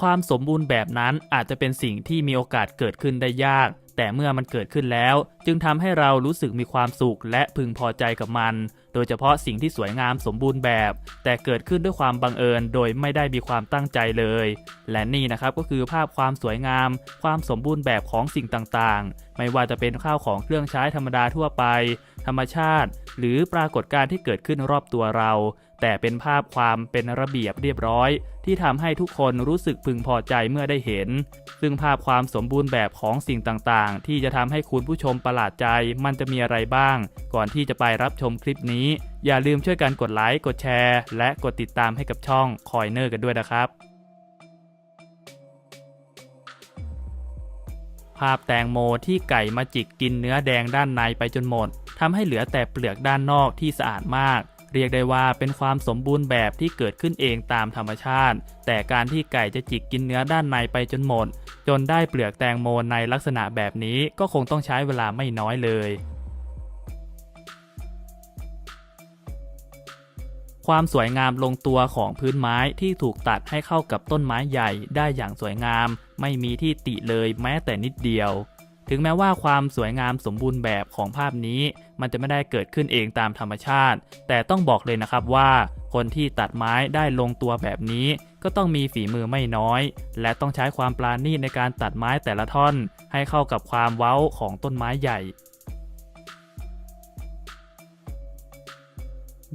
ความสมบูรณ์แบบนั้นอาจจะเป็นสิ่งที่มีโอกาสเกิดขึ้นได้ยาก แต่เมื่อมันเกิดขึ้นแล้ว จึงทำให้เรารู้สึกมีความสุขและพึงพอใจกับมัน โดยเฉพาะสิ่งที่สวยงามสมบูรณ์แบบ แต่เกิดขึ้นด้วยความบังเอิญ โดยไม่ได้มีความตั้งใจเลย และนี่นะครับก็คือภาพความสวยงาม ความสมบูรณ์แบบของสิ่งต่างๆ ไม่ว่าจะเป็นข้าวของเครื่องใช้ธรรมดาทั่วไป ธรรมชาติ หรือปรากฏการณ์ที่เกิดขึ้นรอบตัวเรา แต่เป็นภาพความเป็นระเบียบเรียบร้อย ที่ทำให้ทุกคนรู้สึกพึงพอใจเมื่อได้เห็น ซึ่งภาพความสมบูรณ์แบบของสิ่งต่างๆ ที่จะทำให้คุณผู้ชมประหลาดใจ มันจะมีอะไรบ้าง ก่อนที่จะไปรับชมคลิปนี้ อย่าลืมช่วยกันกดไลค์กดแชร์ และกดติดตามให้กับช่องคอยเนอร์กันด้วยนะครับ ภาพแตงโมที่ไก่มาจิกกินเนื้อแดงด้านในไปจนหมดทำให้เหลือแต่เปลือกด้านนอกที่สะอาดมาก เรียกได้ว่าเป็นความสมบูรณ์แบบที่เกิดขึ้นเองตามธรรมชาติ แต่การที่ไก่จะจิกกินเนื้อด้านในไปจนหมด จนได้เปลือกแตงโมในลักษณะแบบนี้ก็คงต้องใช้เวลาไม่น้อยเลย ความสวยงามลงตัวของพื้นไม้ที่ถูกตัดให้เข้ากับต้นไม้ใหญ่ได้อย่างสวยงาม ไม่มีที่ติเลยแม้แต่นิดเดียว ถึงแม้ว่าความสวยงามสมบูรณ์แบบของภาพนี้ มันจะไม่ได้เกิดขึ้นเองตามธรรมชาติ แต่ต้องบอกเลยนะครับว่า คนที่ตัดไม้ได้ลงตัวแบบนี้ ก็ต้องมีฝีมือไม่น้อย และต้องใช้ความปราณีตในการตัดไม้แต่ละท่อน ให้เข้ากับความเว้าของต้นไม้ใหญ่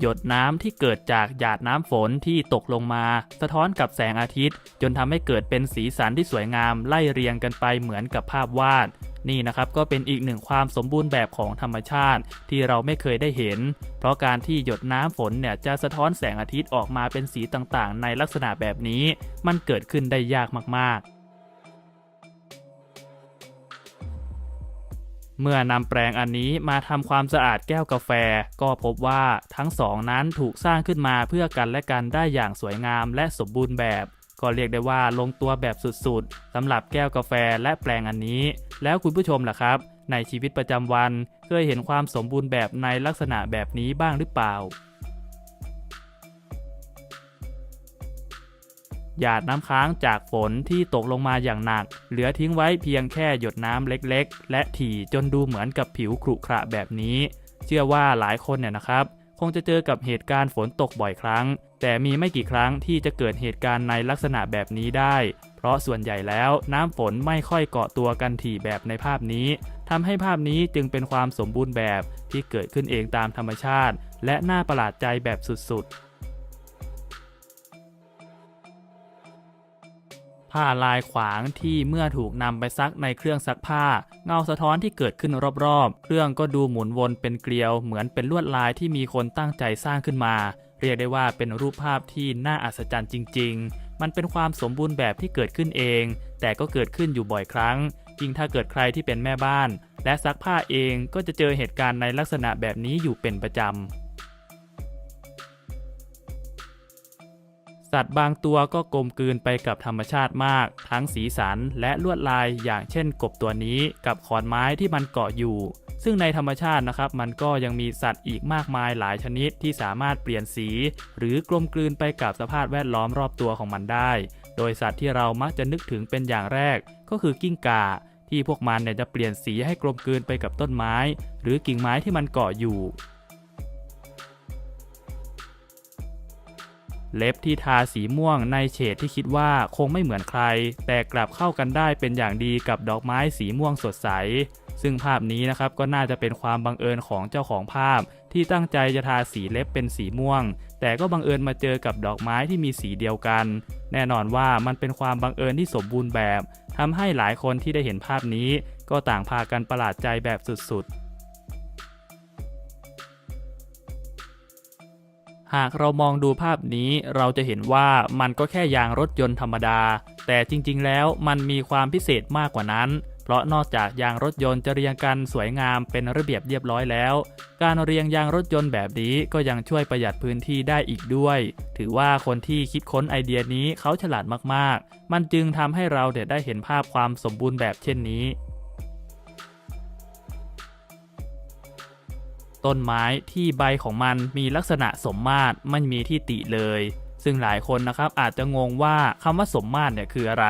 หยดน้ำที่เกิดจากหยาดน้ำฝนที่ตกลงมา สะท้อนกับแสงอาทิตย์ จนทำให้เกิดเป็นสีสันที่สวยงามไล่เรียงกันไปเหมือนกับภาพวาด นี่นะครับก็เป็นอีกหนึ่งความสมบูรณ์แบบของธรรมชาติ ที่เราไม่เคยได้เห็น เพราะการที่หยดน้ำฝนเนี่ยจะสะท้อนแสงอาทิตย์ออกมาเป็นสีต่างๆ ในลักษณะแบบนี้ มันเกิดขึ้นได้ยากมากๆ เมื่อนำแปรงอันนี้มาทำความสะอาดแก้วกาแฟ ก็พบว่าทั้งสองนั้นถูกสร้างขึ้นมาเพื่อกันและกันได้อย่างสวยงามและสมบูรณ์แบบ ก็เรียกได้ว่าลงตัวแบบสุดๆสำหรับแก้วกาแฟและแปลงอันนี้ แล้วคุณผู้ชมล่ะครับ ในชีวิตประจำวันเคยเห็นความสมบูรณ์แบบในลักษณะแบบนี้บ้างหรือเปล่า หยาดน้ำค้างจากฝนที่ตกลงมาอย่างหนัก เหลือทิ้งไว้เพียงแค่หยดน้ำเล็กๆ และถี่จนดูเหมือนกับผิวขรุขระแบบนี้ เชื่อว่าหลายคนเนี่ยนะครับ คงจะเจอกับเหตุการณ์ฝนตกบ่อยครั้ง แต่มีไม่กี่ครั้งที่จะเกิดเหตุการณ์ในลักษณะแบบนี้ได้ เพราะส่วนใหญ่แล้วน้ำฝนไม่ค่อยเกาะตัวกันถี่แบบในภาพนี้ทำให้ภาพนี้จึงเป็นความสมบูรณ์แบบที่เกิดขึ้นเองตามธรรมชาติ และน่าประหลาดใจแบบสุดๆ ผ้าลายขวางที่เมื่อถูกนำไปซักในเครื่องซักผ้า เงาสะท้อนที่เกิดขึ้นรอบๆ เครื่องก็ดูหมุนวนเป็นเกลียว เหมือนเป็นลวดลายที่มีคนตั้งใจสร้างขึ้นมา เรียกได้ว่าเป็นรูปภาพที่น่าอัศจรรย์จริง ๆ มันเป็นความสมบูรณ์แบบที่เกิดขึ้นเอง แต่ก็เกิดขึ้นอยู่บ่อยครั้งยิ่งถ้าเกิดใครที่เป็นแม่บ้าน และซักผ้าเองก็จะเจอเหตุการณ์ในลักษณะแบบนี้อยู่เป็นประจำ สัตว์บางตัวก็กลมกลืนไปกับธรรมชาติมาก ทั้งสีสันและลวดลายอย่างเช่นกบตัวนี้กับขอนไม้ที่มันเกาะอยู่ ซึ่งในธรรมชาตินะครับ มันก็ยังมีสัตว์อีกมากมายหลายชนิดที่สามารถเปลี่ยนสี หรือกลมกลืนไปกับสภาพแวดล้อมรอบตัวของมันได้ โดยสัตว์ที่เรามักจะนึกถึงเป็นอย่างแรก ก็คือกิ้งก่าที่พวกมันเนี่ยจะเปลี่ยนสีให้กลมกลืนไปกับต้นไม้ หรือกิ่งไม้ที่มันเกาะอยู่ เล็บที่ทาสีม่วงในเฉดที่คิดว่าคงไม่เหมือนใคร แต่กลับเข้ากันได้เป็นอย่างดีกับดอกไม้สีม่วงสดใส ซึ่งภาพนี้นะครับก็น่าจะเป็นความบังเอิญของเจ้าของภาพ ที่ตั้งใจจะทาสีเล็บเป็นสีม่วง แต่ก็บังเอิญมาเจอกับดอกไม้ที่มีสีเดียวกัน แน่นอนว่ามันเป็นความบังเอิญที่สมบูรณ์แบบทำให้หลายคนที่ได้เห็นภาพนี้ ก็ต่างพากันประหลาดใจแบบสุดๆ หากเรามองดูภาพนี้เราจะเห็นว่ามันก็แค่ยางรถยนต์ธรรมดา แต่จริงๆ แล้วมันมีความพิเศษมากกว่านั้น เพราะนอกจากยางรถยนต์จะเรียงกันสวยงามเป็นระเบียบเรียบร้อยแล้ว การเรียงยางรถยนต์แบบนี้ก็ยังช่วยประหยัดพื้นที่ได้อีกด้วย ถือว่าคนที่คิดค้นไอเดียนี้เขาฉลาดมากๆ มันจึงทำให้เราเได้เห็นภาพความสมบูรณ์แบบเช่นนี้ ต้นไม้ที่ใบของมันมีลักษณะสมมาตรไม่มีที่ติเลย ซึ่งหลายคนนะครับอาจจะงงว่าคำว่าสมมาตรเนี่ยคืออะไร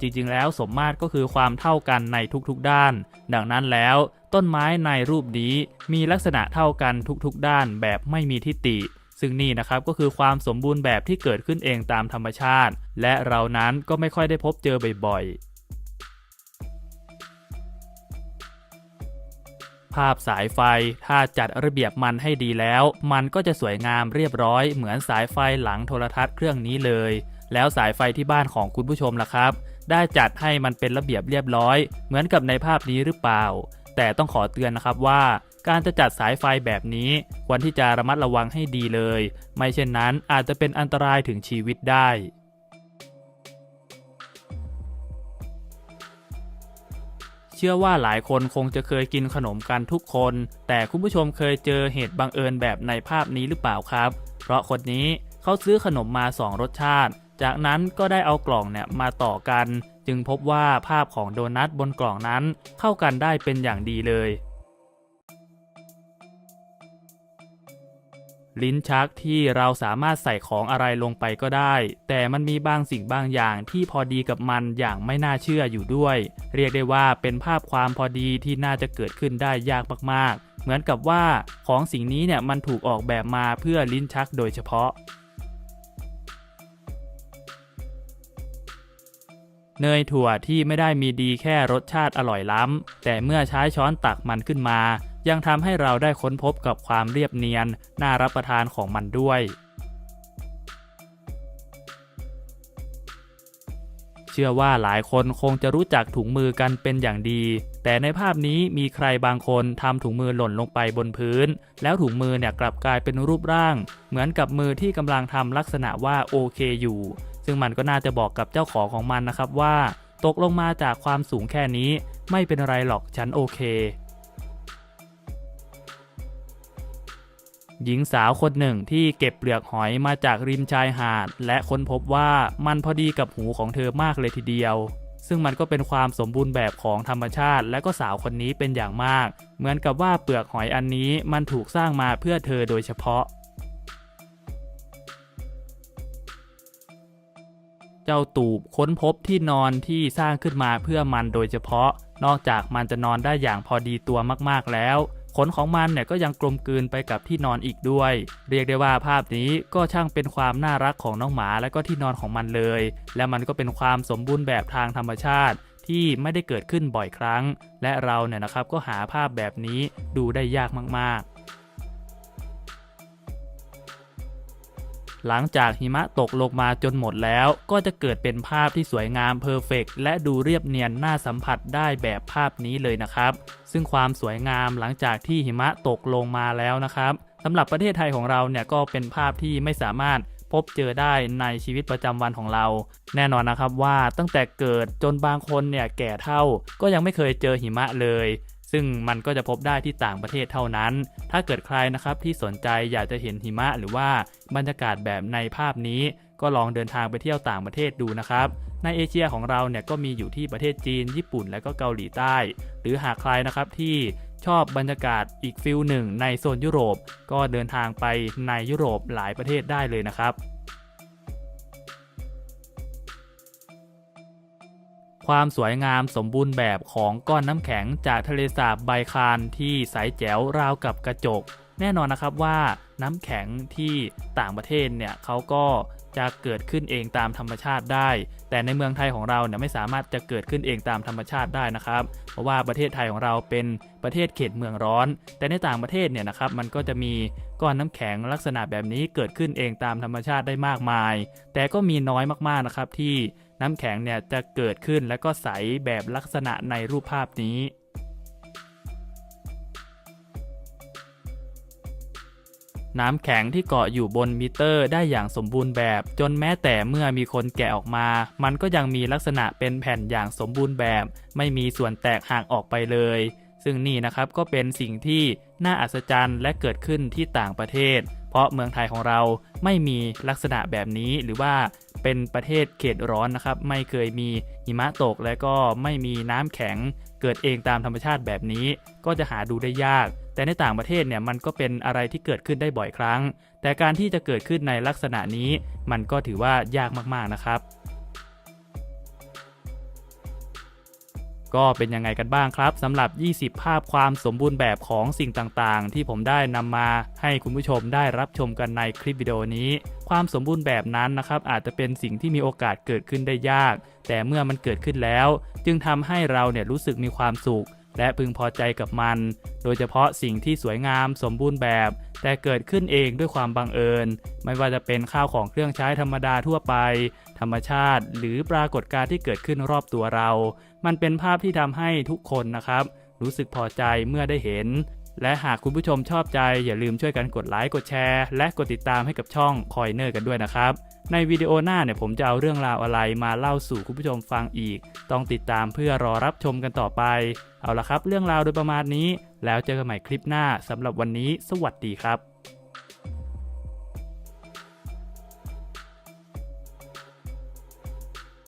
จริงๆ แล้วสมมาตรก็คือความเท่ากันในทุกๆด้าน ดังนั้นแล้ว ต้นไม้ในรูปนี้มีลักษณะเท่ากันทุกๆ ด้านแบบไม่มีทิฏฐิซึ่งนี่นะครับก็คือความสมบูรณ์แบบที่เกิดขึ้นเองตามธรรมชาติ และเรานั้นก็ไม่ค่อยได้พบเจอบ่อยๆ ภาพสายไฟ ถ้าจัดระเบียบมันให้ดีแล้ว มันก็จะสวยงามเรียบร้อย เหมือนสายไฟหลังโทรทัศน์เครื่องนี้เลย แล้วสายไฟที่บ้านของคุณผู้ชมล่ะครับ ได้จัดให้มันเป็นระเบียบเรียบร้อย เหมือนกับในภาพนี้หรือเปล่า แต่ต้องขอเตือนนะครับว่าการจะจัดสายไฟแบบนี้ควรที่จะระมัดระวังให้ดีเลย ไม่เช่นนั้นอาจจะเป็นอันตรายถึงชีวิตได้ เชื่อว่าหลายคนคงจะเคยกินขนมกันทุกคน แต่คุณผู้ชมเคยเจอเหตุบังเอิญแบบในภาพนี้หรือเปล่าครับ เพราะคนนี้เขาซื้อขนมมา 2 รสชาติ จากนั้นก็ได้เอากล่องเนี่ยมาต่อกัน จึงพบว่าภาพของโดนัทบนกล่องนั้นเข้ากันได้เป็นอย่างดีเลย ลิ้นชักที่เราสามารถใส่ของอะไรลงไปก็ได้ แต่มันมีบางสิ่งบางอย่างที่พอดีกับมันอย่างไม่น่าเชื่ออยู่ด้วย เรียกได้ว่าเป็นภาพความพอดีที่น่าจะเกิดขึ้นได้ยากมากๆ เหมือนกับว่าของสิ่งนี้เนี่ยมันถูกออกแบบมาเพื่อลิ้นชักโดยเฉพาะเนยถั่วที่ไม่ได้มีดีแค่รสชาติอร่อยล้ำ แต่เมื่อใช้ช้อนตักมันขึ้นมา ยังทำให้เราได้ค้นพบกับความเรียบเนียน น่ารับประทานของมันด้วย เชื่อว่าหลายคนคงจะรู้จักถุงมือกันเป็นอย่างดี แต่ในภาพนี้มีใครบางคนทำถุงมือหล่นลงไปบนพื้น แล้วถุงมือเนี่ยกลับกลายเป็นรูปร่าง เหมือนกับมือที่กำลังทำลักษณะว่าโอเคอยู่ ซึ่งมันก็น่าจะบอกกับเจ้าของของมันนะครับว่า ตกลงมาจากความสูงแค่นี้ ไม่เป็นไรหรอกฉันโอเค หญิงสาวคนหนึ่งที่เก็บเปลือกหอยมาจากริมชายหาด และค้นพบว่ามันพอดีกับหูของเธอมากเลยทีเดียว ซึ่งมันก็เป็นความสมบูรณ์แบบของธรรมชาติ และก็สาวคนนี้เป็นอย่างมาก เหมือนกับว่าเปลือกหอยอันนี้มันถูกสร้างมาเพื่อเธอโดยเฉพาะ เจ้าตูบค้นพบที่นอนที่สร้างขึ้นมาเพื่อมันโดยเฉพาะ นอกจากมันจะนอนได้อย่างพอดีตัวมากๆแล้ว ขนของมันเนี่ยก็ยังกลมกลืนไปกับที่นอนอีกด้วย เรียกได้ว่าภาพนี้ก็ช่างเป็นความน่ารักของน้องหมาและก็ที่นอนของมันเลย และมันก็เป็นความสมบูรณ์แบบทางธรรมชาติที่ไม่ได้เกิดขึ้นบ่อยครั้ง และเราเนี่ยนะครับก็หาภาพแบบนี้ดูได้ยากมากๆ หลังจากหิมะตกลงมาจนหมดแล้ว ก็จะเกิดเป็นภาพที่สวยงามเพอร์เฟกและดูเรียบเนียนน่าสัมผัสได้แบบภาพนี้เลยนะครับ ซึ่งความสวยงามหลังจากที่หิมะตกลงมาแล้วนะครับสำหรับประเทศไทยของเราเนี่ยก็เป็นภาพที่ไม่สามารถพบเจอได้ในชีวิตประจำวันของเรา แน่นอนนะครับว่าตั้งแต่เกิดจนบางคนเนี่ยแก่เท่าก็ยังไม่เคยเจอหิมะเลย ซึ่งมันก็จะพบได้ที่ต่างประเทศเท่านั้น ถ้าเกิดใครนะครับที่สนใจอยากจะเห็นหิมะหรือว่าบรรยากาศแบบในภาพนี้ ก็ลองเดินทางไปเที่ยวต่างประเทศดูนะครับ ในเอเชียของเราเนี่ยก็มีอยู่ที่ประเทศจีน ญี่ปุ่น และก็เกาหลีใต้ หรือหากใครนะครับที่ชอบบรรยากาศอีกฟิลหนึ่งในโซนยุโรป ก็เดินทางไปในยุโรปหลายประเทศได้เลยนะครับ ความสวยงามสมบูรณ์แบบของก้อนน้ำแข็งจากทะเลสาบไบคานที่ใสแจ๋วราวกับกระจก แน่นอนนะครับว่าน้ำแข็งที่ต่างประเทศเนี่ยเขาก็จะเกิดขึ้นเองตามธรรมชาติได้ แต่ในเมืองไทยของเราเนี่ยไม่สามารถจะเกิดขึ้นเองตามธรรมชาติได้นะครับ เพราะว่าประเทศไทยของเราเป็นประเทศเขตเมืองร้อน แต่ในต่างประเทศเนี่ยนะครับมันก็จะมีก้อนน้ำแข็งลักษณะแบบนี้เกิดขึ้นเองตามธรรมชาติได้มากมาย แต่ก็มีน้อยมากๆนะครับที่น้ำแข็งเนี่ยจะเกิดขึ้นและก็ใสแบบลักษณะในรูปภาพนี้ น้ำแข็งที่เกาะอยู่บนมิเตอร์ได้อย่างสมบูรณ์แบบ จนแม้แต่เมื่อมีคนแกะออกมา มันก็ยังมีลักษณะเป็นแผ่นอย่างสมบูรณ์แบบ ไม่มีส่วนแตกหักออกไปเลย ซึ่งนี่นะครับก็เป็นสิ่งที่น่าอัศจรรย์และเกิดขึ้นที่ต่างประเทศ เพราะเมืองไทยของเราไม่มีลักษณะแบบนี้หรือว่าเป็นประเทศเขตร้อนนะครับ ไม่เคยมีหิมะตกและก็ไม่มีน้ำแข็ง เกิดเองตามธรรมชาติแบบนี้ ก็จะหาดูได้ยาก แต่ในต่างประเทศเนี่ยมันก็เป็นอะไรที่เกิดขึ้นได้บ่อยครั้ง แต่การที่จะเกิดขึ้นในลักษณะนี้ มันก็ถือว่ายากมากๆนะครับก็เป็นยังไงกันบ้างครับสำหรับ 20 ภาพความสมบูรณ์แบบของสิ่งต่างๆ ที่ผมได้นำมาให้คุณผู้ชมได้รับชมกันในคลิปวิดีโอนี้ ความสมบูรณ์แบบนั้นนะครับอาจจะเป็นสิ่งที่มีโอกาสเกิดขึ้นได้ยาก แต่เมื่อมันเกิดขึ้นแล้ว จึงทำให้เราเนี่ยรู้สึกมีความสุข และพึงพอใจกับมัน โดยเฉพาะสิ่งที่สวยงามสมบูรณ์แบบ แต่เกิดขึ้นเองด้วยความบังเอิญ ไม่ว่าจะเป็นข้าวของเครื่องใช้ธรรมดาทั่วไป ธรรมชาติ หรือปรากฏการณ์ที่เกิดขึ้นรอบตัวเรา มันเป็นภาพที่ทำให้ทุกคนนะครับ รู้สึกพอใจเมื่อได้เห็น และหากคุณผู้ชมชอบใจอย่าลืมช่วยกันกดไลค์กดแชร์ และกดติดตามให้กับช่องคอยเนอร์กันด้วยนะครับ ในวิดีโอหน้าเนี่ยผมจะเอาเรื่องราวอะไรมาเล่าสู่คุณผู้ชมฟังอีก ต้องติดตามเพื่อรอรับชมกันต่อไป เอาละครับ เรื่องราวโดยประมาณนี้ แล้วเจอกันใหม่คลิปหน้าสำหรับวันนี้ สวัสดีครับ